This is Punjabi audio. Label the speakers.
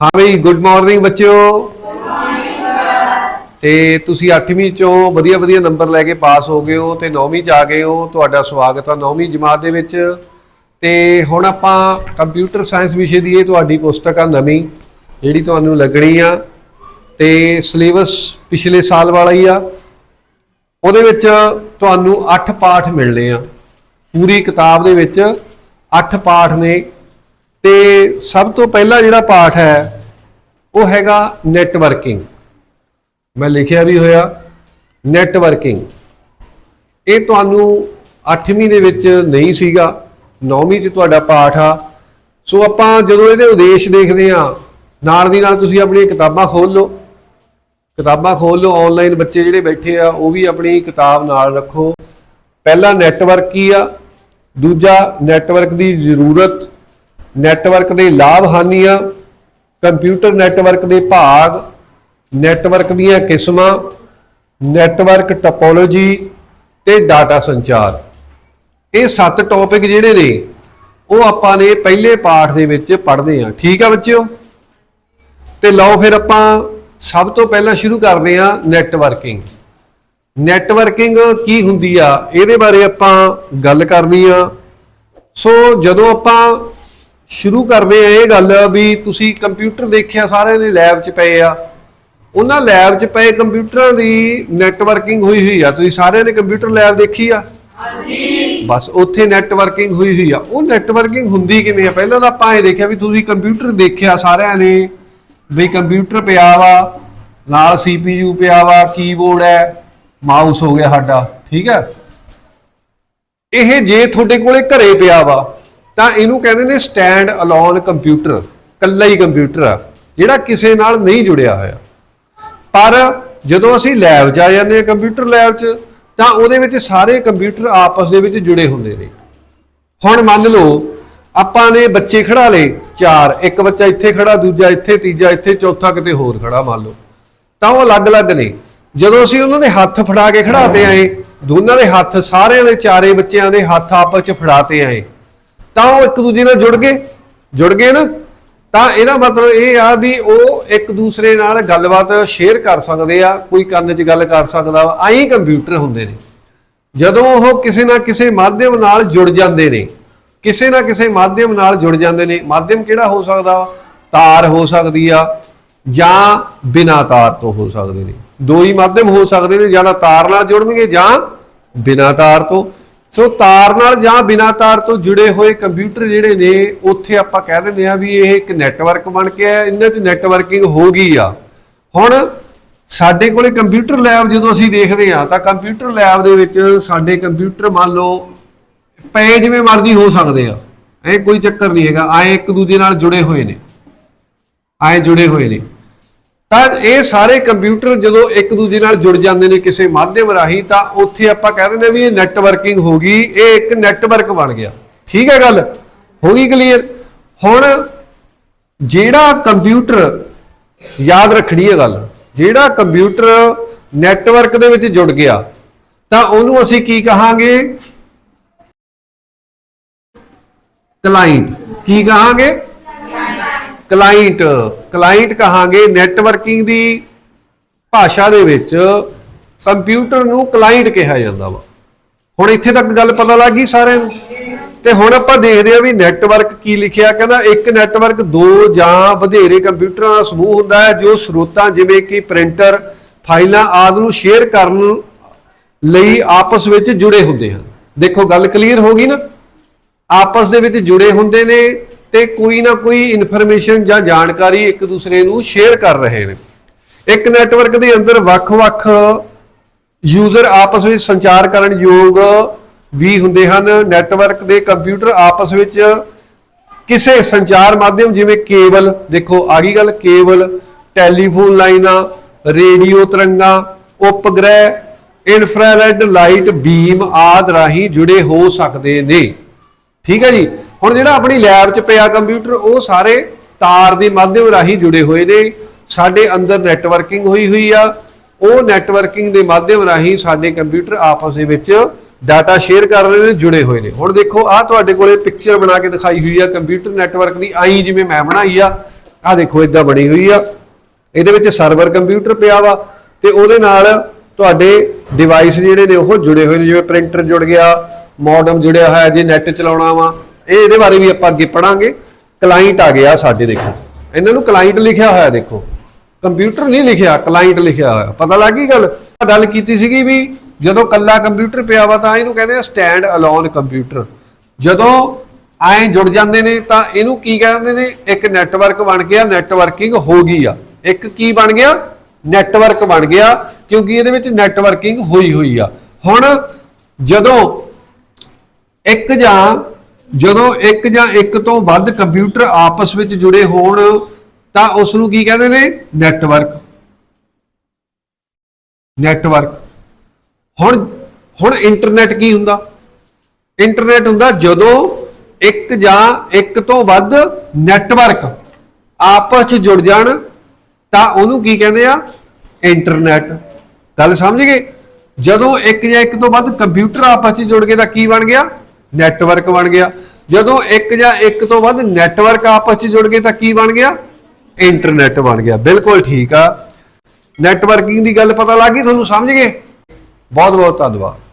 Speaker 1: ਹਾਂ ਬਈ ਗੁੱਡ ਮਾਰਨਿੰਗ ਬੱਚਿਓ। ਤੇ ਤੁਸੀਂ 8ਵੀਂ ਚੋਂ ਵਧੀਆ ਵਧੀਆ ਨੰਬਰ ਲੈ ਕੇ ਪਾਸ ਹੋ ਗਏ ਹੋ ਤੇ 9ਵੀਂ ਚ ਆ ਗਏ ਹੋ। ਤੁਹਾਡਾ ਸਵਾਗਤ ਆ 9ਵੀਂ ਜਮਾਤ ਦੇ ਵਿੱਚ। ਤੇ ਹੁਣ ਆਪਾਂ ਕੰਪਿਊਟਰ ਸਾਇੰਸ ਵਿਸ਼ੇ ਦੀ ਇਹ ਤੁਹਾਡੀ ਪੁਸਤਕ ਆ ਨਵੀਂ, ਜਿਹੜੀ ਤੁਹਾਨੂੰ ਲੱਗਣੀ ਆ। ਤੇ ਸਿਲੇਬਸ ਪਿਛਲੇ ਸਾਲ ਵਾਲਾ ਹੀ ਆ। ਉਹਦੇ ਵਿੱਚ ਤੁਹਾਨੂੰ 8 ਪਾਠ ਮਿਲਣੇ ਆ। ਪੂਰੀ ਕਿਤਾਬ ਦੇ ਵਿੱਚ 8 ਪਾਠ ਨੇ। ਤੇ ਸਭ ਤੋਂ ਪਹਿਲਾ ਜਿਹੜਾ ਪਾਠ ਹੈ, ਉਹ ਹੈਗਾ ਨੈਟਵਰਕਿੰਗ ਮੈਂ ਲਿਖਿਆ ਵੀ ਹੋਇਆ ਨੈਟਵਰਕਿੰਗ ਇਹ ਤੁਹਾਨੂੰ 8ਵੀਂ ਦੇ ਵਿੱਚ ਨਹੀਂ ਸੀਗਾ 9ਵੀਂ 'ਚ ਤੁਹਾਡਾ ਪਾਠ ਆ। ਸੋ ਆਪਾਂ ਜਦੋਂ ਇਹਦੇ ਉਦੇਸ਼ ਦੇਖਦੇ ਆ ਨਾਲ ਦੀ ਨਾਲ ਤੁਸੀਂ ਆਪਣੀਆਂ ਕਿਤਾਬਾਂ ਖੋਲ ਲਓ। ਕਿਤਾਬਾਂ ਖੋਲ ਲਓ ਆਨਲਾਈਨ ਬੱਚੇ ਜਿਹੜੇ ਬੈਠੇ ਆ, ਉਹ ਵੀ ਆਪਣੀ ਕਿਤਾਬ ਨਾਲ ਰੱਖੋ। ਪਹਿਲਾ ਨੈਟਵਰਕ ਕੀ ਆ, ਦੂਜਾ ਨੈਟਵਰਕ ਦੀ ਜ਼ਰੂਰਤ ਨੈਟਵਰਕ ਦੇ ਲਾਭ ਹਾਨੀਆਂ, ਕੰਪਿਊਟਰ ਨੈਟਵਰਕ ਦੇ ਭਾਗ, ਨੈਟਵਰਕ ਦੀਆਂ ਕਿਸਮਾਂ, ਨੈਟਵਰਕ ਟੋਪੋਲੋਜੀ ਤੇ ਡਾਟਾ ਸੰਚਾਰ। ਇਹ ਸੱਤ ਟੌਪਿਕ ਜਿਹੜੇ ਨੇ, ਉਹ ਆਪਾਂ ਨੇ ਪਹਿਲੇ ਪਾਠ ਦੇ ਵਿੱਚ ਪੜ੍ਹਦੇ ਆ ਠੀਕ ਆ ਬੱਚਿਓ? ਤੇ ਲਓ ਫਿਰ ਆਪਾਂ ਸਭ ਤੋਂ ਪਹਿਲਾਂ ਸ਼ੁਰੂ ਕਰਦੇ ਆ ਨੈਟਵਰਕਿੰਗ। ਨੈਟਵਰਕਿੰਗ ਕੀ ਹੁੰਦੀ ਆ? ਇਹਦੇ ਬਾਰੇ ਆਪਾਂ ਗੱਲ ਕਰਨੀ ਆ। ਸੋ ਜਦੋਂ ਆਪਾਂ ਸ਼ੁਰੂ ਕਰਦੇ ਆ ਇਹ ਗੱਲ ਵੀ ਤੁਸੀਂ ਕੰਪਿਊਟਰ ਦੇਖਿਆ ਸਾਰਿਆਂ ਨੇ ਲੈਬ 'ਚ ਪਏ ਆ। ਉਹਨਾਂ ਲੈਬ 'ਚ ਪਏ ਕੰਪਿਊਟਰਾਂ ਦੀ ਨੈਟਵਰਕਿੰਗ ਹੋਈ ਹੋਈ ਆ। ਤੁਸੀਂ ਸਾਰਿਆਂ ਨੇ ਕੰਪਿਊਟਰ ਲੈਬ ਦੇਖੀ ਆ? ਹਾਂਜੀ। ਬਸ ਉੱਥੇ ਨੈਟਵਰਕਿੰਗ ਹੋਈ ਹੋਈ ਆ। ਉਹ ਨੈਟਵਰਕਿੰਗ ਹੁੰਦੀ ਕਿਵੇਂ ਆ? ਪਹਿਲਾਂ ਤਾਂ ਆਪਾਂ ਇਹ ਦੇਖਿਆ ਵੀ ਤੁਸੀਂ ਕੰਪਿਊਟਰ ਦੇਖਿਆ ਸਾਰਿਆਂ ਨੇ ਵੀ ਕੰਪਿਊਟਰ ਪਿਆ ਵਾ ਨਾਲ CPU ਪਿਆ ਵਾ ਕੀਬੋਰਡ ਹੈ ਮਾਊਸ ਹੋ ਗਿਆ ਸਾਡਾ ਠੀਕ ਹੈ? ਇਹ ਜੇ ਤੁਹਾਡੇ ਕੋਲੇ ਘਰੇ ਪਿਆ ਵਾ ਤਾਂ ਇਹਨੂੰ ਕਹਿੰਦੇ ਨੇ ਸਟੈਂਡ ਅਲੋਨ ਕੰਪਿਊਟਰ ਕੱਲਾ ਹੀ ਕੰਪਿਊਟਰ ਆ, ਜਿਹੜਾ ਕਿਸੇ ਨਾਲ ਨਹੀਂ ਜੁੜਿਆ ਹੋਇਆ। ਪਰ ਜਦੋਂ ਅਸੀਂ ਲੈਬ 'ਚ ਆ ਜਾਂਦੇ ਹਾਂ ਕੰਪਿਊਟਰ ਲੈਬ 'ਚ, ਤਾਂ ਉਹਦੇ ਵਿੱਚ ਸਾਰੇ ਕੰਪਿਊਟਰ ਆਪਸ ਦੇ ਵਿੱਚ ਜੁੜੇ ਹੁੰਦੇ ਨੇ। ਹੁਣ ਮੰਨ ਲਓ, ਆਪਾਂ ਨੇ ਬੱਚੇ ਖੜਾ ਲਏ, ਚਾਰ, ਇੱਕ ਬੱਚਾ ਇੱਥੇ ਖੜਾ ਦੂਜਾ ਇੱਥੇ, ਤੀਜਾ ਇੱਥੇ, ਚੌਥਾ ਕਿਤੇ ਹੋਰ ਖੜਾ ਮੰਨ ਲਓ। ਤਾਂ ਉਹ ਅਲੱਗ-ਅਲੱਗ ਨੇ। ਜਦੋਂ ਅਸੀਂ ਉਹਨਾਂ ਦੇ ਹੱਥ ਫੜਾ ਕੇ ਖੜਾਤੇ ਆਏ, ਦੋਨਾਂ ਦੇ ਹੱਥ, ਸਾਰਿਆਂ ਦੇ ਚਾਰੇ ਬੱਚਿਆਂ ਦੇ ਹੱਥ ਆਪਸ 'ਚ ਫੜਾਤੇ ਆਏ ਤਾਂ ਉਹ ਇੱਕ ਦੂਜੇ ਨਾਲ ਜੁੜ ਗਏ। ਜੁੜ ਗਏ ਨਾ। ਤਾਂ ਇਹਦਾ ਮਤਲਬ ਇਹ ਆ ਵੀ ਉਹ ਇੱਕ ਦੂਸਰੇ ਨਾਲ ਗੱਲਬਾਤ ਸ਼ੇਅਰ ਕਰ ਸਕਦੇ ਆ, ਕੋਈ ਕੰਨ 'ਚ ਗੱਲ ਕਰ ਸਕਦਾ ਵਾ। ਆਈ ਕੰਪਿਊਟਰ ਹੁੰਦੇ ਨੇ। ਜਦੋਂ ਉਹ ਕਿਸੇ ਨਾ ਕਿਸੇ ਮਾਧਿਅਮ ਨਾਲ ਜੁੜ ਜਾਂਦੇ ਨੇ। ਕਿਸੇ ਨਾ ਕਿਸੇ ਮਾਧਿਅਮ ਨਾਲ ਜੁੜ ਜਾਂਦੇ ਨੇ। ਮਾਧਿਅਮ ਕਿਹੜਾ ਹੋ ਸਕਦਾ? ਤਾਰ ਹੋ ਸਕਦੀ ਆ ਜਾਂ ਬਿਨਾ ਤਾਰ ਤੋਂ ਹੋ ਸਕਦੇ ਨੇ। ਦੋ ਹੀ ਮਾਧਿਅਮ ਹੋ ਸਕਦੇ ਨੇ। ਜਾਂ ਤਾਰ ਨਾਲ ਜੁੜਨਗੇ ਜਾਂ ਬਿਨਾ ਤਾਰ ਤੋਂ। ਸੋ ਤਾਰ ਨਾਲ ਜਾਂ ਬਿਨਾਂ ਤਾਰ ਤੋਂ ਜੁੜੇ ਹੋਏ ਕੰਪਿਊਟਰ ਜਿਹੜੇ ਨੇ, ਉੱਥੇ ਆਪਾਂ ਕਹਿ ਦਿੰਦੇ ਆ ਵੀ ਇਹ ਇੱਕ ਨੈਟਵਰਕ ਬਣ ਕੇ ਆ, ਇਹਨਾਂ 'ਚ ਨੈਟਵਰਕਿੰਗ ਹੋ ਗਈ ਆ। ਹੁਣ ਸਾਡੇ ਕੋਲੇ ਕੰਪਿਊਟਰ ਲੈਬ ਜਦੋਂ ਅਸੀਂ ਦੇਖਦੇ ਆ ਤਾਂ ਕੰਪਿਊਟਰ ਲੈਬ ਦੇ ਵਿੱਚ ਸਾਡੇ ਕੰਪਿਊਟਰ ਮੰਨ ਲਓ ਪਏ ਜਿਵੇਂ ਮਰਜ਼ੀ ਹੋ ਸਕਦੇ ਆ। ਇਹ ਕੋਈ ਚੱਕਰ ਨਹੀਂ ਹੈਗਾ, ਆਏ ਇੱਕ ਦੂਜੇ ਨਾਲ ਜੁੜੇ ਹੋਏ ਨੇ। ਆਏ ਜੁੜੇ ਹੋਏ ਨੇ। ਤਾਂ ਇਹ ਸਾਰੇ ਕੰਪਿਊਟਰ ਜਦੋਂ ਇੱਕ ਦੂਜੇ ਨਾਲ ਜੁੜ ਜਾਂਦੇ ਨੇ ਕਿਸੇ ਮਾਧਿਅਮ ਰਾਹੀਂ, ਤਾਂ ਉੱਥੇ ਆਪਾਂ ਕਹਿ ਦਿੰਦੇ ਆ ਵੀ ਇਹ ਨੈਟਵਰਕਿੰਗ ਹੋ ਗਈ, ਇਹ ਇੱਕ ਨੈਟਵਰਕ ਬਣ ਗਿਆ। ਠੀਕ ਹੈ ਗੱਲ? ਹੋ ਗਈ ਕਲੀਅਰ ਹੁਣ ਜਿਹੜਾ ਕੰਪਿਊਟਰ, ਯਾਦ ਰੱਖਣੀ ਹੈ ਗੱਲ, ਜਿਹੜਾ ਕੰਪਿਊਟਰ ਨੈਟਵਰਕ ਦੇ ਵਿੱਚ ਜੁੜ ਗਿਆ, ਤਾਂ ਉਹਨੂੰ ਅਸੀਂ ਕੀ ਕਹਾਂਗੇ? ਕਲਾਇੰਟ ਕੀ ਕਹਾਂਗੇ? ਕਲਾਇੰਟ ਕਲਾਇੰਟ ਕਹਾਂਗੇ ਨੈਟਵਰਕਿੰਗ ਦੀ ਭਾਸ਼ਾ ਦੇ ਵਿੱਚ ਕੰਪਿਊਟਰ ਨੂੰ ਕਲਾਇੰਟ ਕਿਹਾ ਜਾਂਦਾ ਵਾ। ਹੁਣ ਇੱਥੇ ਤੱਕ ਗੱਲ ਪਤਾ ਲੱਗ ਗਈ ਸਾਰਿਆਂ ਨੂੰ। ਤੇ ਹੁਣ ਆਪਾਂ ਦੇਖਦੇ ਆ ਵੀ ਨੈਟਵਰਕ ਕੀ ਲਿਖਿਆ, ਕਹਿੰਦਾ ਇੱਕ ਨੈਟਵਰਕ ਦੋ ਜਾਂ ਵਧੇਰੇ ਕੰਪਿਊਟਰਾਂ ਦਾ ਸਮੂਹ ਹੁੰਦਾ ਹੈ, ਜੋ ਸਰੋਤਾਂ ਜਿਵੇਂ ਕਿ ਪ੍ਰਿੰਟਰ ਫਾਈਲਾਂ ਆਦਿ ਨੂੰ ਸ਼ੇਅਰ ਕਰਨ ਲਈ ਆਪਸ ਵਿੱਚ ਜੁੜੇ ਹੁੰਦੇ ਹਨ। ਦੇਖੋ, ਗੱਲ ਕਲੀਅਰ ਹੋ ਗਈ ਨਾ? ਆਪਸ ਦੇ ਵਿੱਚ ਜੁੜੇ ਹੁੰਦੇ ਨੇ ਤੇ ਕੋਈ ਨਾ ਕੋਈ ਇਨਫੋਰਮੇਸ਼ਨ ਜਾਂ ਜਾਣਕਾਰੀ ਇੱਕ ਦੂਸਰੇ ਨੂੰ ਸ਼ੇਅਰ ਕਰ ਰਹੇ ਨੇ। ਇੱਕ ਨੈਟਵਰਕ ਦੇ ਅੰਦਰ ਵੱਖ-ਵੱਖ ਯੂਜ਼ਰ ਆਪਸ ਵਿੱਚ ਸੰਚਾਰ ਕਰਨ ਯੋਗ ਵੀ ਹੁੰਦੇ ਹਨ। ਨੈਟਵਰਕ ਦੇ ਕੰਪਿਊਟਰ ਆਪਸ ਵਿੱਚ ਕਿਸੇ ਸੰਚਾਰ ਮਾਧਿਅਮ, ਜਿਵੇਂ ਕੇਬਲ, ਦੇਖੋ ਆ ਗਈ ਗੱਲ, ਕੇਬਲ ਟੈਲੀਫੋਨ ਲਾਈਨਾਂ, ਰੇਡੀਓ ਤਰੰਗਾਂ, ਉਪਗ੍ਰਹਿ ਇਨਫਰਾਰੈੱਡ ਲਾਈਟ ਬੀਮ ਆਦਿ ਰਾਹੀਂ ਜੁੜੇ ਹੋ ਸਕਦੇ ਨੇ। ਠੀਕ ਹੈ ਜੀ? ਹੁਣ ਜਿਹੜਾ ਆਪਣੀ ਲੈਬ 'ਚ ਪਿਆ ਕੰਪਿਊਟਰ ਉਹ ਸਾਰੇ ਤਾਰ ਦੇ ਮਾਧਿਅਮ ਰਾਹੀਂ ਜੁੜੇ ਹੋਏ ਨੇ। ਸਾਡੇ ਅੰਦਰ ਨੈਟਵਰਕਿੰਗ ਹੋਈ ਹੋਈ ਆ। ਉਹ ਨੈਟਵਰਕਿੰਗ ਦੇ ਮਾਧਿਅਮ ਰਾਹੀਂ ਸਾਡੇ ਕੰਪਿਊਟਰ ਆਪਸ ਦੇ ਵਿੱਚ ਡਾਟਾ ਸ਼ੇਅਰ ਕਰ ਰਹੇ ਨੇ, ਜੁੜੇ ਹੋਏ ਨੇ। ਹੁਣ ਦੇਖੋ, ਆਹ ਤੁਹਾਡੇ ਕੋਲੇ ਪਿਕਚਰ ਬਣਾ ਕੇ ਦਿਖਾਈ ਹੋਈ ਆ। ਕੰਪਿਊਟਰ ਨੈਟਵਰਕ ਦੀ ਆਈ ਜਿਵੇਂ ਮੈਂ ਬਣਾਈ ਆ ਆ ਦੇਖੋ ਇਦਾਂ ਬਣੀ ਹੋਈ ਆ। ਇਹਦੇ ਵਿੱਚ ਸਰਵਰ ਕੰਪਿਊਟਰ ਪਿਆ ਵਾ ਤੇ ਉਹਦੇ ਨਾਲ ਤੁਹਾਡੇ ਡਿਵਾਈਸ ਜਿਹੜੇ ਨੇ, ਉਹ ਜੁੜੇ ਹੋਏ ਨੇ। ਜਿਵੇਂ ਪ੍ਰਿੰਟਰ ਜੁੜ ਗਿਆ ਮੋਡਮ ਜੁੜਿਆ ਹੋਇਆ ਜੇ ਨੈਟ ਚਲਾਉਣਾ ਵਾ ਇਹ ਇਹਦੇ ਬਾਰੇ ਵੀ ਆਪਾਂ ਅੱਗੇ ਪੜਾਂਗੇ। ਕਲਾਇੰਟ ਆ ਗਿਆ ਸਾਡੇ ਦੇਖੋ। ਇਹਨਾਂ ਨੂੰ ਕਲਾਇੰਟ ਲਿਖਿਆ ਹੋਇਆ ਦੇਖੋ। ਕੰਪਿਊਟਰ ਨਹੀਂ ਲਿਖਿਆ ਕਲਾਇੰਟ ਲਿਖਿਆ ਹੋਇਆ। ਪਤਾ ਲੱਗ ਗਈ ਗੱਲ? ਗੱਲ ਕੀਤੀ ਸੀਗੀ ਵੀ ਜਦੋਂ ਕੱਲਾ ਕੰਪਿਊਟਰ ਪਿਆ ਵਾ ਤਾਂ ਇਹਨੂੰ ਕਹਿੰਦੇ ਆ ਸਟੈਂਡ ਅਲੋਨ ਕੰਪਿਊਟਰ ਜਦੋਂ ਐ ਜੁੜ ਜਾਂਦੇ ਨੇ ਤਾਂ ਇਹਨੂੰ ਕੀ ਕਹਿੰਦੇ ਨੇ? ਇੱਕ ਨੈਟਵਰਕ ਬਣ ਗਿਆ ਨੈਟਵਰਕਿੰਗ ਹੋ ਗਈ ਆ। ਇੱਕ ਕੀ ਬਣ ਗਿਆ? ਨੈਟਵਰਕ ਬਣ ਗਿਆ, ਕਿਉਂਕਿ ਇਹਦੇ ਵਿੱਚ ਨੈਟਵਰਕਿੰਗ ਹੋਈ ਹੋਈ ਆ। ਹੁਣ ਜਦੋਂ ਇੱਕ ਜਾਂ ਜਦੋਂ ਇੱਕ ਜਾਂ ਇੱਕ ਤੋਂ ਵੱਧ ਕੰਪਿਊਟਰ ਆਪਸ ਵਿੱਚ ਜੁੜੇ ਹੋਣ, ਤਾਂ ਉਸ ਨੂੰ ਕੀ ਕਹਿੰਦੇ ਨੇ? ਨੈਟਵਰਕ ਨੈਟਵਰਕ ਹੁਣ ਹੁਣ ਇੰਟਰਨੈਟ ਕੀ ਹੁੰਦਾ? ਇੰਟਰਨੈਟ ਹੁੰਦਾ ਜਦੋਂ ਇੱਕ ਜਾਂ ਇੱਕ ਤੋਂ ਵੱਧ ਨੈਟਵਰਕ ਆਪਸ 'ਚ ਜੁੜ ਜਾਣ, ਤਾਂ ਉਹਨੂੰ ਕੀ ਕਹਿੰਦੇ ਆ? ਇੰਟਰਨੈਟ ਗੱਲ ਸਮਝ ਗਏ? ਜਦੋਂ ਇੱਕ ਜਾਂ ਇੱਕ ਤੋਂ ਵੱਧ ਕੰਪਿਊਟਰ ਆਪਸ 'ਚ ਜੁੜ ਗਏ, ਤਾਂ ਕੀ ਬਣ ਗਿਆ? ਨੈਟਵਰਕ ਬਣ ਗਿਆ। ਜਦੋਂ ਇੱਕ ਜਾਂ ਇੱਕ ਤੋਂ ਵੱਧ ਨੈਟਵਰਕ ਆਪਸ 'ਚ ਜੁੜ ਗਏ ਤਾਂ ਕੀ ਬਣ ਗਿਆ? ਇੰਟਰਨੈਟ ਬਣ ਗਿਆ। ਬਿਲਕੁਲ ਠੀਕ ਆ। ਨੈਟਵਰਕਿੰਗ ਦੀ ਗੱਲ ਪਤਾ ਲੱਗ ਗਈ? ਤੁਹਾਨੂੰ ਸਮਝ ਗਏ? ਬਹੁਤ ਬਹੁਤ ਧੰਨਵਾਦ।